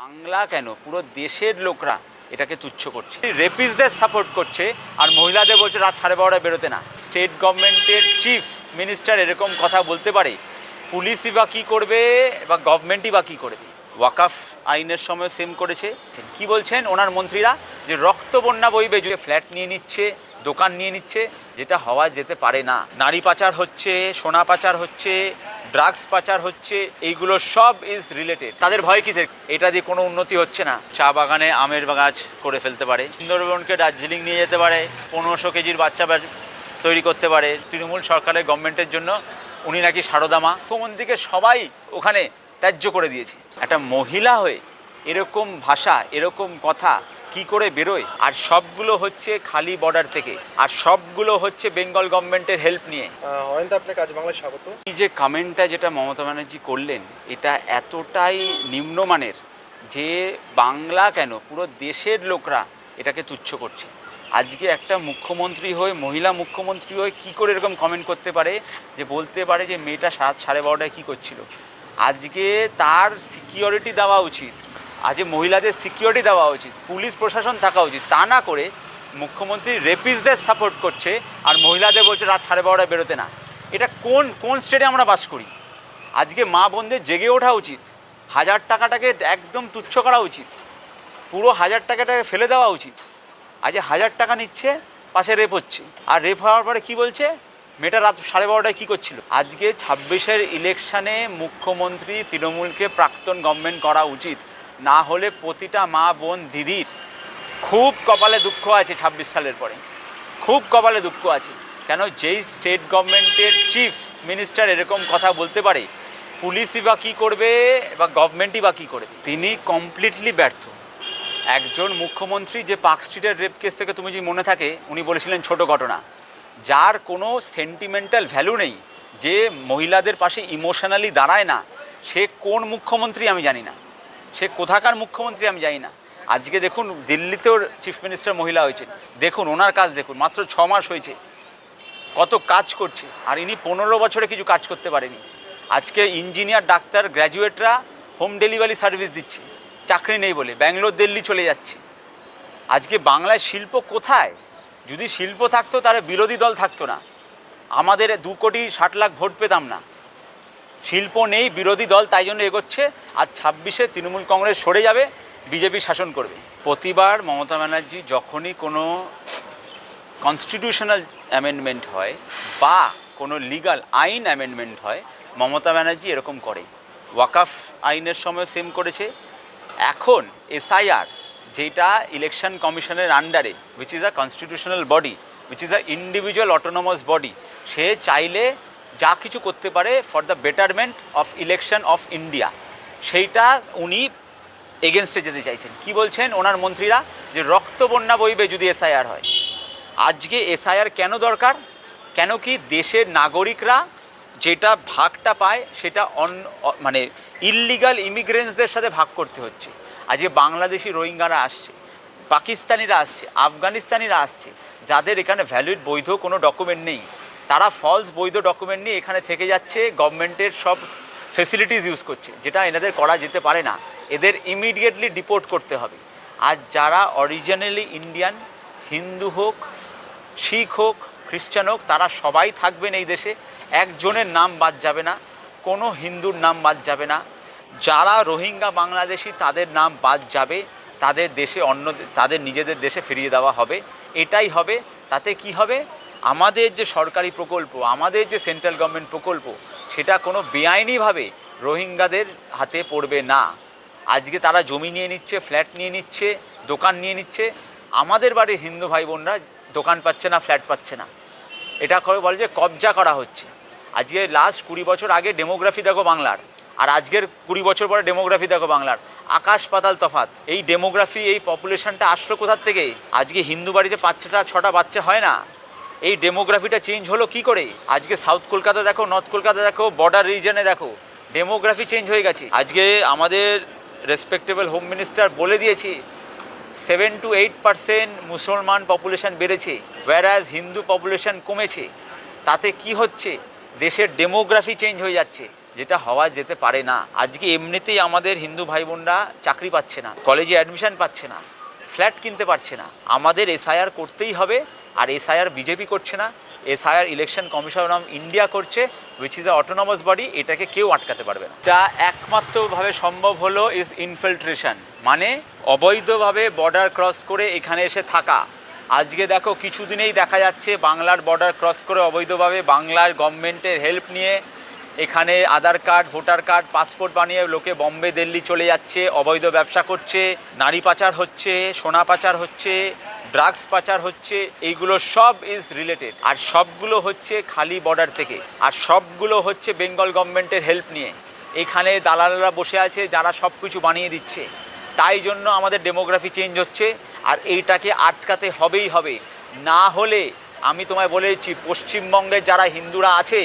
বাংলা কেন? পুরো দেশের লোকরা এটাকে তুচ্ছ করছে। রেপিসদের সাপোর্ট করছে আর মহিলাদের বলছে রাত সাড়ে বারোটায় বেরোতে না। স্টেট গভর্নমেন্টের চিফ মিনিস্টার এরকম কথা বলতে পারে। পুলিশই বা কী করবে বা গভর্নমেন্টই বা কী করবে? ওয়াকাফ আইনের সময় সেম করেছে। কি বলছেন? ওনার মন্ত্রীরা যে রক্ত বন্যা বইবে, যে ফ্ল্যাট নিয়ে নিচ্ছে, দোকান নিয়ে নিচ্ছে যেটা হওয়া যেতে পারে না। নারী পাচার হচ্ছে, সোনা পাচার হচ্ছে ড্রাগস পাচার হচ্ছে, এইগুলো সব ইজ রিলেটেড তাদের ভয় কিসের? এটা দিয়ে কোনো উন্নতি হচ্ছে না। চা বাগানে আমের গাছ করে ফেলতে পারে। সুন্দরবনকে দার্জিলিং নিয়ে যেতে পারে। পনেরোশো কেজির বাচ্চা তৈরি করতে পারে। তৃণমূল সরকারের গভর্নমেন্টের জন্য উনি নাকি সারদামা। মুখ্যমন্ত্রীকে সবাই ওখানে ত্যায্য করে দিয়েছে। একটা মহিলা হয়ে এরকম ভাষা, এরকম কথা কি করে বেরোয়? আর সবগুলো হচ্ছে খালি বর্ডার থেকে। আর সবগুলো হচ্ছে বেঙ্গল গভর্নমেন্টের হেল্প নিয়ে। অয়ন্ত আপনাকে আজ বাংলায় স্বাগত। এই যে কমেন্টটা যেটা মমতা ব্যানার্জি করলেন এটা এতটাই নিম্নমানের যে বাংলা কেন পুরো দেশের লোকরা এটাকে তুচ্ছ করছে। আজকে একটা মুখ্যমন্ত্রী হয়ে মহিলা মুখ্যমন্ত্রী হয়ে কি করে এরকম কমেন্ট করতে পারে যে বলতে পারে যে মেয়েটা সাত সাড়ে বারোটায় কী করছিল? আজকে তার সিকিউরিটি দেওয়া উচিত। আজকে মহিলাদের সিকিউরিটি দেওয়া উচিত পুলিশ প্রশাসন থাকা উচিত। তা না করে মুখ্যমন্ত্রী রেপিসদের সাপোর্ট করছে আর মহিলাদের বলছে রাত সাড়ে বারোটায় বেরোতে না। এটা কোন কোন স্টেটে আমরা বাস করি? আজকে মা বোনদের জেগে ওঠা উচিত, হাজার টাকাটাকে একদম তুচ্ছ করা উচিত, পুরো হাজার টাকাটাকে ফেলে দেওয়া উচিত। আজকে হাজার টাকা নিচ্ছে, পাশে রেপ হচ্ছে। আর রেপ হওয়ার পরে কি বলছে? মেয়েটা রাত সাড়ে বারোটায় কী করছিল? আজকে ছাব্বিশের ইলেকশানে মুখ্যমন্ত্রী তৃণমূলকে প্রাক্তন গভর্নমেন্ট করা উচিত। না হলে প্রতিটা মা বোন দিদির খুব কপালে দুঃখ আছে ছাব্বিশ সালের পরে। খুব কপালে দুঃখ আছে। কেন? যেই স্টেট গভর্নমেন্টের চিফ মিনিস্টার এরকম কথা বলতে পারে, পুলিশই বা কী করবে বা গভর্নমেন্টই বা কী করবে তিনি কমপ্লিটলি ব্যর্থ। একজন মুখ্যমন্ত্রী যে পার্ক স্ট্রিটের রেপ কেস থেকে তুমি যদি মনে থাকে, উনি বলেছিলেন ছোট ঘটনা। যার কোনো সেন্টিমেন্টাল ভ্যালু নেই, যে মহিলাদের পাশে ইমোশনালি দাঁড়ায় না, সে কোন মুখ্যমন্ত্রী আমি জানি না। সে কোথাকার মুখ্যমন্ত্রী আমি জানি না। আজকে দেখুন, দিল্লিতেও চিফ মিনিস্টার মহিলা হয়েছে দেখুন, ওনার কাজ দেখুন, মাত্র ছ মাস হয়েছে। কত কাজ করছে, আর ইনি পনেরো বছরে কিছু কাজ করতে পারেনি। আজকে ইঞ্জিনিয়ার, ডাক্তার, গ্র্যাজুয়েটরা হোম ডেলিভারি সার্ভিস দিচ্ছে। চাকরি নেই বলে, ব্যাঙ্গালোর, দিল্লি চলে যাচ্ছে। আজকে বাংলায় শিল্প কোথায়? যদি শিল্প থাকতো, তাহলে বিরোধী দল থাকতো না। আমাদের দু কোটি ষাট লাখ ভোট পেতাম না। শিল্প নেই, বিরোধী দল তাই জন্য এগোচ্ছে। আর ছাব্বিশে তৃণমূল কংগ্রেস সরে যাবে, বিজেপি শাসন করবে। প্রতিবার মমতা ব্যানার্জি যখনই কোনো কনস্টিটিউশনাল অ্যামেন্ডমেন্ট হয় বা কোনো লিগাল আইন অ্যামেন্ডমেন্ট হয়, মমতা ব্যানার্জি এরকম করে ওয়াকাফ আইনের সময় সেম করেছে। এখন এসআইআর, যেটা ইলেকশন কমিশনের আন্ডারে which is a constitutional body which is a individual autonomous body সে চাইলে যা কিছু করতে পারে for the betterment of election of India সেইটা উনি এগেনস্টে যেতে চাইছেন। কি বলছেন ওনার মন্ত্রীরা? যে রক্ত বন্যা বইবে যদি এসআইআর হয়। আজকে এসআইআর কেন দরকার? কেন কি দেশের নাগরিকরা যেটা ভাগটা পায় সেটা অন মানে ইললিগাল ইমিগ্রেন্টসদের সাথে ভাগ করতে হচ্ছে। আজকে বাংলাদেশি রোহিঙ্গারা আসছে, পাকিস্তানিরা আসছে, আফগানিস্তানিরা আসছে, যাদের এখানে ভ্যালিড বৈধ কোনো ডকুমেন্ট নেই। তারা ফলস বৈধ ডকুমেন্ট নিয়ে এখানে থেকে যাচ্ছে গভর্নমেন্টের সব ফেসিলিটিস ইউজ করছে, যেটা এনাদের করা যেতে পারে না। এদের ইমিডিয়েটলি ডিপোর্ট করতে হবে। আর যারা অরিজিনালি ইন্ডিয়ান হিন্দু হোক শিখ হোক খ্রিস্টান হোক, তারা সবাই থাকবেন এই দেশে। একজনের নাম বাদ যাবে না, কোনো হিন্দুর নাম বাদ যাবে না। যারা রোহিঙ্গা বাংলাদেশি, তাদের নাম বাদ যাবে, তাদের দেশে অন্য, তাদের নিজেদের দেশে ফিরিয়ে দেওয়া হবে। এটাই হবে, তাতে কি হবে? আমাদের যে সরকারি প্রকল্প, আমাদের যে সেন্ট্রাল গভর্নমেন্ট প্রকল্প, সেটা কোনো বেআইনিভাবে রোহিঙ্গাদের হাতে পড়বে না। আজকে তারা জমি নিয়ে নিচ্ছে, ফ্ল্যাট নিয়ে নিচ্ছে, দোকান নিয়ে নিচ্ছে। আমাদের বাড়ির হিন্দু ভাই বোনরা দোকান পাচ্ছে না, ফ্ল্যাট পাচ্ছে না। এটা করে বলে যে কবজা করা হচ্ছে। আজকে লাস্ট কুড়ি বছর আগে ডেমোগ্রাফি দেখো বাংলার, আর আজকের কুড়ি বছর পরে ডেমোগ্রাফি দেখো বাংলার। আকাশ পাতাল তফাত এই ডেমোগ্রাফি এই পপুলেশনটা আসলো কোথার থেকে? আজকে হিন্দু বাড়িতে পাঁচটা, ছটা বাচ্চা হয় না। এই ডেমোগ্রাফিটা চেঞ্জ হলো কি করে? আজকে সাউথ কলকাতা দেখো নর্থ কলকাতা দেখো বর্ডার রিজনে দেখো ডেমোগ্রাফি চেঞ্জ হয়ে গেছে। আজকে আমাদের রেসপেক্টেবল হোম মিনিস্টার বলে দিয়েছি সেভেন টু এইট পার্সেন্ট মুসলমান পপুলেশন বেড়েছে ওয়ারাজ হিন্দু পপুলেশন কমেছে। তাতে কি হচ্ছে? দেশের ডেমোগ্রাফি চেঞ্জ হয়ে যাচ্ছে, যেটা হওয়া যেতে পারে না। আজকে এমনিতেই আমাদের হিন্দু ভাই বোনরা চাকরি পাচ্ছে না কলেজে অ্যাডমিশন পাচ্ছে না ফ্ল্যাট কিনতে পারছে না। আমাদের এসআইআর করতেই হবে আর এসআইআর বিজেপি করছে না SIR election commission of India করছে which is the autonomous body এটাকে কেউ আটকাতে পারবে না। এটা একমাত্রভাবে সম্ভব হলো ইজ ইনফিল্ট্রেশন মানে অবৈধভাবে বর্ডার ক্রস করে এখানে এসে থাকা। আজকে দেখো কিছুদিনেই দেখা যাচ্ছে বাংলার বর্ডার ক্রস করে অবৈধভাবে বাংলার গভর্নমেন্টের হেল্প নিয়ে এখানে Aadhaar card, voter card passport বানিয়ে লোকে বম্বে দিল্লি চলে যাচ্ছে, অবৈধ ব্যবসা করছে, নারী পাচার হচ্ছে, সোনা পাচার হচ্ছে ড্রাগস পাচার হচ্ছে, এইগুলো সব ইজ রিলেটেড আর সবগুলো হচ্ছে খালি বর্ডার থেকে। আর সবগুলো হচ্ছে বেঙ্গল গভর্নমেন্টের হেল্প নিয়ে। এখানে দালালরা বসে আছে, যারা সব কিছু বানিয়ে দিচ্ছে। তাই জন্য আমাদের ডেমোগ্রাফি চেঞ্জ হচ্ছে, আর এইটাকে আটকাতে হবেই হবে। না হলে, আমি তোমায় বলেছি পশ্চিমবঙ্গের যারা হিন্দুরা আছে,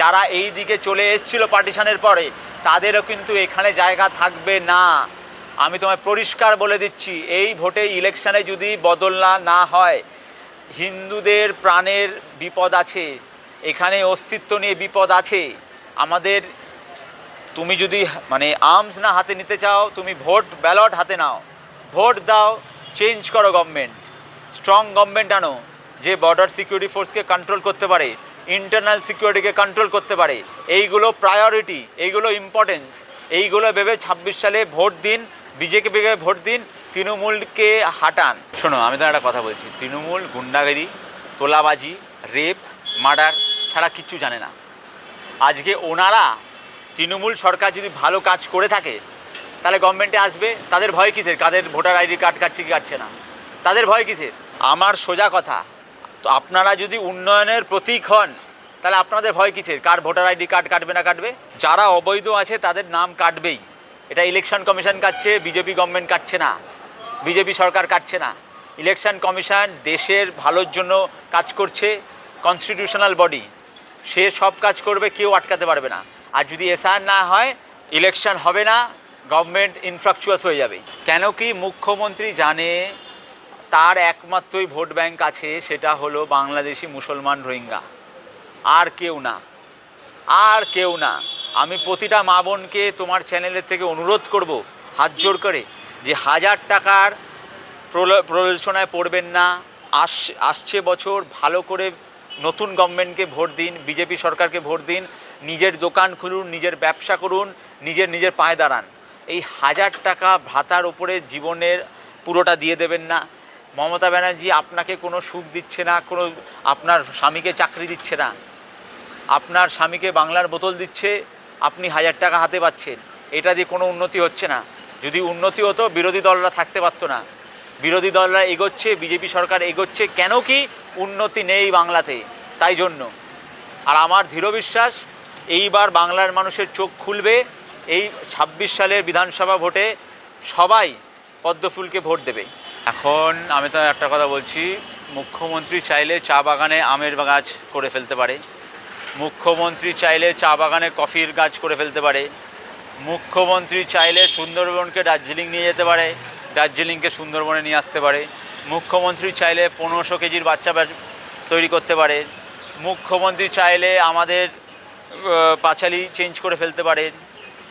যারা এই দিকে চলে এসেছিল পার্টিশানের পরে, তাদেরও কিন্তু এখানে জায়গা থাকবে না। আমি তোমায় পরিষ্কার বলে দিচ্ছি, এই ভোটে ইলেকশানে যদি বদল না না হয়, হিন্দুদের প্রাণের বিপদ আছে, এখানে অস্তিত্ব নিয়ে বিপদ আছে, আমাদের তুমি যদি মানে আর্মস না হাতে নিতে চাও, তুমি ভোট ব্যালট হাতে নাও, ভোট দাও চেঞ্জ করো গভর্নমেন্ট স্ট্রং গভর্নমেন্ট আনো, যে বর্ডার সিকিউরিটি ফোর্সকে কন্ট্রোল করতে পারে ইন্টারনাল সিকিউরিটিকে কন্ট্রোল করতে পারে, এইগুলো প্রায়োরিটি এইগুলো ইম্পর্টেন্স এইগুলো ভেবে ছাব্বিশ সালে ভোট দিন বিজেপিকে ভোট দিন, তৃণমূলকে হাঁটান। শোনো, আমি তো একটা কথা বলছি। তৃণমূল, গুন্ডাগিরি, তোলাবাজি, রেপ, মার্ডার ছাড়া কিচ্ছু জানে না। আজকে ওনারা তৃণমূল সরকার যদি ভালো কাজ করে থাকে, তাহলে গভর্নমেন্টে আসবে। তাদের ভয় কিসের? কাদের ভোটার আইডি কার্ড কাটছে কি কাটছে না? তাদের ভয় কিসের? আমার সোজা কথা, তো আপনারা যদি উন্নয়নের প্রতীক হন, তাহলে আপনাদের ভয় কিসের? কার ভোটার আইডি কার্ড কাটবে না কাটবে? যারা অবৈধ আছে, তাদের নাম কাটবেই। এটা ইলেকশন কমিশন কাটছে বিজেপি গভর্নমেন্ট কাটছে না। বিজেপি সরকার কাটছে না। ইলেকশন কমিশন দেশের ভালোর জন্য কাজ করছে কনস্টিটিউশনাল বডি সে সব কাজ করবে, কেউ আটকাতে পারবে না। আর যদি এসআর না হয় ইলেকশন হবে না গভর্নমেন্ট ইনফ্রাকচুয়াস হয়ে যাবে। কেন কি মুখ্যমন্ত্রী জানে, তার একমাত্রই ভোট ব্যাংক আছে, সেটা হলো বাংলাদেশি মুসলমান রোহিঙ্গা। আর কেউ না। আর কেউ না। আমি প্রতিটা মা বোনকে তোমার চ্যানেলের থেকে অনুরোধ করব, হাত জোর করে, যে হাজার টাকার প্রলো- প্রলোচনায় পড়বেন না। আস, আসছে বছর, ভালো করে নতুন গভর্নমেন্টকে ভোট দিন, বিজেপি সরকারকে ভোট দিন, নিজের দোকান খুলুন, নিজের ব্যবসা করুন, নিজের নিজের পায়ে দাঁড়ান। এই হাজার টাকা ভাতার উপরে জীবনের পুরোটা দিয়ে দেবেন না। মমতা ব্যানার্জি আপনাকে কোনো সুখ দিচ্ছে না, কোনো, আপনার স্বামীকে চাকরি দিচ্ছে না। আপনার স্বামীকে বাংলার বোতল দিচ্ছে আপনি হাজার টাকা হাতে পাচ্ছেন, এটা দিয়ে কোনো উন্নতি হচ্ছে না। যদি উন্নতি হতো, বিরোধী দলরা থাকতে পারতো না। বিরোধী দলরা এগোচ্ছে, বিজেপি সরকার এগোচ্ছে, কেন কি উন্নতি নেই বাংলাতে, তাই জন্য। আর আমার দৃঢ় বিশ্বাস, এইবার বাংলার মানুষের চোখ খুলবে, এই ছাব্বিশ সালের বিধানসভা ভোটে সবাই পদ্মফুলকে ভোট দেবে। এখন আমি তো একটা কথা বলছি, মুখ্যমন্ত্রী চাইলে চা বাগানে আমের গাছ করে ফেলতে পারে। মুখ্যমন্ত্রী চাইলে চা বাগানে কফির গাছ করে ফেলতে পারে। মুখ্যমন্ত্রী চাইলে সুন্দরবনকে দার্জিলিং নিয়ে যেতে পারে, দার্জিলিংকে সুন্দরবনে নিয়ে আসতে পারে। মুখ্যমন্ত্রী চাইলে পনেরোশো কেজির বাচ্চা তৈরি করতে পারে। মুখ্যমন্ত্রী চাইলে আমাদের পাঁচালি চেঞ্জ করে ফেলতে পারেন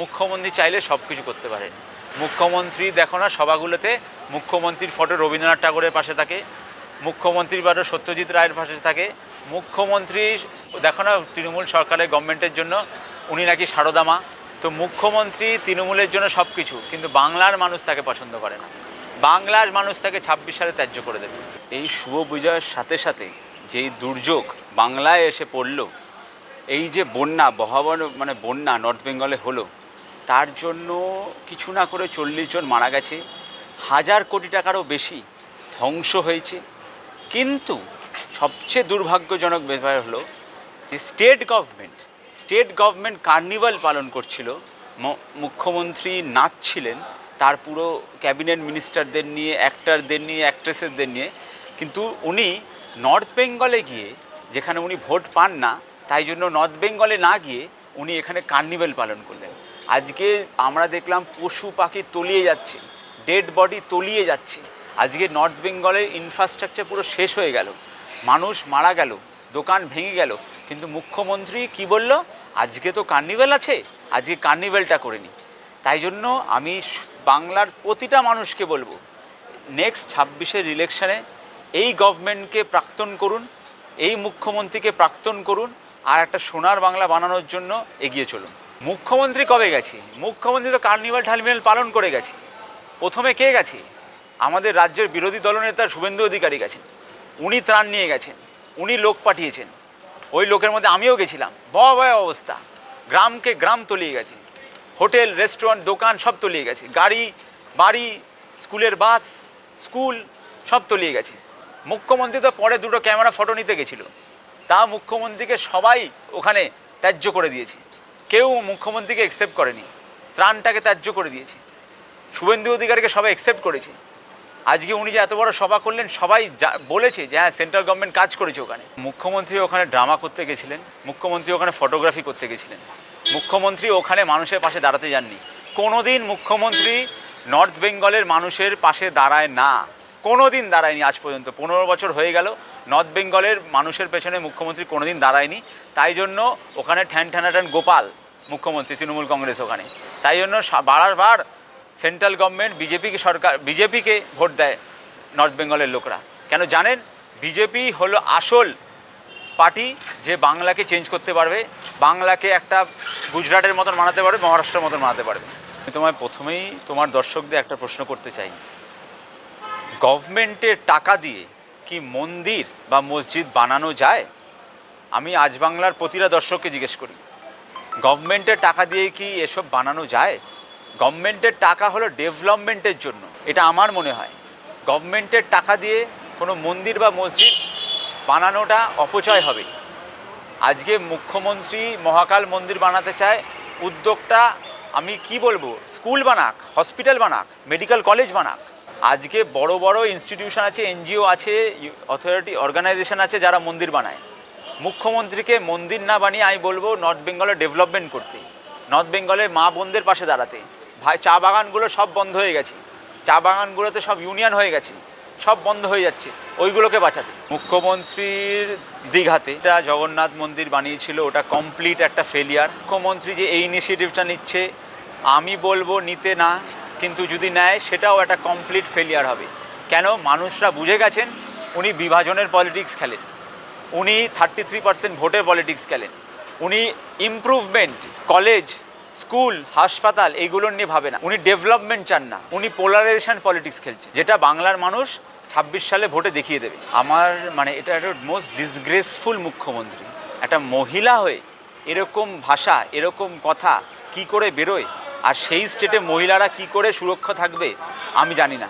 মুখ্যমন্ত্রী চাইলে সব কিছু করতে পারেন মুখ্যমন্ত্রী দেখো না, সভাগুলোতে মুখ্যমন্ত্রীর ফটো রবীন্দ্রনাথ ঠাকুরের পাশে থাকে, মুখ্যমন্ত্রীর ফটো সত্যজিৎ রায়ের পাশে থাকে, মুখ্যমন্ত্রী দেখো না, তৃণমূল সরকারের গভর্নমেন্টের জন্য উনি নাকি সারদামা। তো মুখ্যমন্ত্রী তৃণমূলের জন্য সব কিছু কিন্তু বাংলার মানুষ তাকে পছন্দ করে না। বাংলার মানুষ তাকে ছাব্বিশ সালে ত্যায্য করে দেবে। এই শুভ বিজয়ের সাথে সাথে যেই দুর্যোগ বাংলায় এসে পড়ল, এই যে বন্যা, বহাবন মানে বন্যা নর্থ বেঙ্গলে হলো, তার জন্য কিছু না করে চল্লিশ জন মারা গেছে। হাজার কোটি টাকারও বেশি ধ্বংস হয়েছে। কিন্তু সবচেয়ে দুর্ভাগ্যজনক ব্যাপার হলো যে state government state government carnival পালন করছিল মুখ্যমন্ত্রী নাচছিলেন তার পুরো ক্যাবিনেট মিনিস্টারদের নিয়ে, অ্যাক্টারদের নিয়ে, অ্যাক্ট্রেসেসদের নিয়ে, কিন্তু উনি নর্থ বেঙ্গলে গিয়ে, যেখানে উনি ভোট পান না, তাই জন্য নর্থ বেঙ্গলে না গিয়ে উনি এখানে কার্নিভেল পালন করলেন। আজকে আমরা দেখলাম পশু পাখি তলিয়ে যাচ্ছে, ডেড বডি তলিয়ে যাচ্ছে। আজকে নর্থ বেঙ্গলের ইনফ্রাস্ট্রাকচার পুরো শেষ হয়ে গেল। মানুষ মারা গেল। দোকান ভেঙে গেল। কিন্তু মুখ্যমন্ত্রী কি বলল? আজকে তো কার্নিভেল আছে, আজকে কার্নিভেলটা করে নিই তাই জন্য আমি বাংলার প্রতিটা মানুষকে বলব নেক্সট ছাব্বিশের ইলেকশনে এই গভর্নমেন্টকে প্রাক্তন করুন, এই মুখ্যমন্ত্রীকে প্রাক্তন করুন, আর একটা সোনার বাংলা বানানোর জন্য এগিয়ে চলুন। মুখ্যমন্ত্রী কবে গেছে? মুখ্যমন্ত্রী তো কার্নিভাল ঠার্মিনাল পালন করে গেছে। প্রথমে কে গেছে? আমাদের রাজ্যের বিরোধী দলনেতা শুভেন্দু অধিকারী গেছেন। উনি ত্রাণ নিয়ে গেছেন। উনি লোক পাঠিয়েছেন। ওই লোকের মধ্যে আমিও গেছিলাম। ভয়াবহ অবস্থা। গ্রামকে গ্রাম তলিয়ে গেছে। হোটেল, রেস্টুরেন্ট, দোকান সব তলিয়ে গেছে। গাড়ি, বাড়ি, স্কুলের বাস, স্কুল সব তলিয়ে গেছে। মুখ্যমন্ত্রী তো পরে দুটো ক্যামেরা, ফটো নিতে গেছিল। তা মুখ্যমন্ত্রীকে সবাই ওখানে ত্যায্য করে দিয়েছে। কেউ মুখ্যমন্ত্রীকে অ্যাকসেপ্ট করেনি। ত্রাণটাকে ত্যায্য করে দিয়েছে। শুভেন্দু অধিকারীকে সবাই অ্যাকসেপ্ট করেছে। আজকে উনি যে এত বড় সভা করলেন, সবাই বলেছে যে হ্যাঁ সেন্ট্রাল গভর্নমেন্ট কাজ করেছে ওখানে। মুখ্যমন্ত্রী ওখানে ড্রামা করতে গেছিলেন, মুখ্যমন্ত্রী ওখানে ফটোগ্রাফি করতে গেছিলেন, মুখ্যমন্ত্রী ওখানে মানুষের পাশে দাঁড়াতে যাননি। কোনোদিন মুখ্যমন্ত্রী নর্থ বেঙ্গলের মানুষের পাশে দাঁড়ায় না। কোনো দিন দাঁড়ায়নি আজ পর্যন্ত। পনেরো বছর হয়ে গেল, নর্থ বেঙ্গলের মানুষের পেছনে মুখ্যমন্ত্রী কোনোদিন দাঁড়ায়নি। তাই জন্য ওখানে ঠ্যান ঠ্যানাটান গোপাল মুখ্যমন্ত্রী, তৃণমূল কংগ্রেস ওখানে। তাই জন্য বারবার সেন্ট্রাল গভর্নমেন্ট বিজেপিকে সরকার, বিজেপিকে ভোট দেয় নর্থ বেঙ্গলের লোকরা। কেন জানেন? বিজেপি হলো আসল পার্টি যে বাংলাকে চেঞ্জ করতে পারবে, বাংলাকে একটা গুজরাটের মতন মানাতে পারবে, মহারাষ্ট্রের মতন মানাতে পারবে। আমি তোমায় প্রথমেই তোমার দর্শকদের একটা প্রশ্ন করতে চাই। গভর্নমেন্টের টাকা দিয়ে কি মন্দির বা মসজিদ বানানো যায়? আমি আজ বাংলার প্রতিটা দর্শককে জিজ্ঞেস করি। গভর্নমেন্টের টাকা দিয়ে কি এসব বানানো যায়? গভর্নমেন্টের টাকা হলো ডেভেলপমেন্টের জন্য, এটা আমার মনে হয়। গভর্নমেন্টের টাকা দিয়ে কোনো মন্দির বা মসজিদ বানানোটা অপচয় হবে। আজকে মুখ্যমন্ত্রী মহাকাল মন্দির বানাতে চায়, উদ্যোগটা আমি কি বলব? স্কুল বানাক, হসপিটাল বানাক, মেডিকেল কলেজ বানাক। আজকে বড় বড় ইনস্টিটিউশন আছে, এনজিও আছে, অথরিটি অর্গানাইজেশন আছে যারা মন্দির বানায়। মুখ্যমন্ত্রীকে মন্দির না বানিয়ে আমি বলব নর্থ বেঙ্গলের ডেভেলপমেন্ট করতে, নর্থ বেঙ্গলের মা বোনদের পাশে দাঁড়াতে। ভাই, চা বাগানগুলো সব বন্ধ হয়ে গেছে। চা বাগানগুলোতে সব ইউনিয়ন হয়ে গেছে। সব বন্ধ হয়ে যাচ্ছে। ওইগুলোকে বাঁচাতে। মুখ্যমন্ত্রীর দীঘাতে এটা জগন্নাথ মন্দির বানিয়েছিল, ওটা কমপ্লিট একটা ফেলিয়ার মুখ্যমন্ত্রী যে এই ইনিশিয়েটিভটা নিচ্ছে, আমি বলব নিতে না, কিন্তু যদি নেয়, সেটাও একটা কমপ্লিট ফেলিয়ার হবে। কেন? মানুষরা বুঝে গেছেন, উনি বিভাজনের পলিটিক্স খেলেন। উনি থার্টি থ্রি পার্সেন্ট ভোটে পলিটিক্স খেলেন। উনি ইমপ্রুভমেন্ট কলেজ স্কুল, হাসপাতাল এগুলো নিয়ে ভাবে না। উনি ডেভেলপমেন্ট চান না। উনি পোলারাইজেশন পলিটিক্স খেলছে। যেটা বাংলার মানুষ ছাব্বিশ সালে ভোটে দেখিয়ে দেবে। আমার মানে এটা একটা মোস্ট ডিসগ্রেসফুল মুখ্যমন্ত্রী। একটা মহিলা হয়ে এরকম ভাষা, এরকম কথা কি করে বেরোয়? আর সেই স্টেটে মহিলারা কি করে সুরক্ষা থাকবে, আমি জানি না।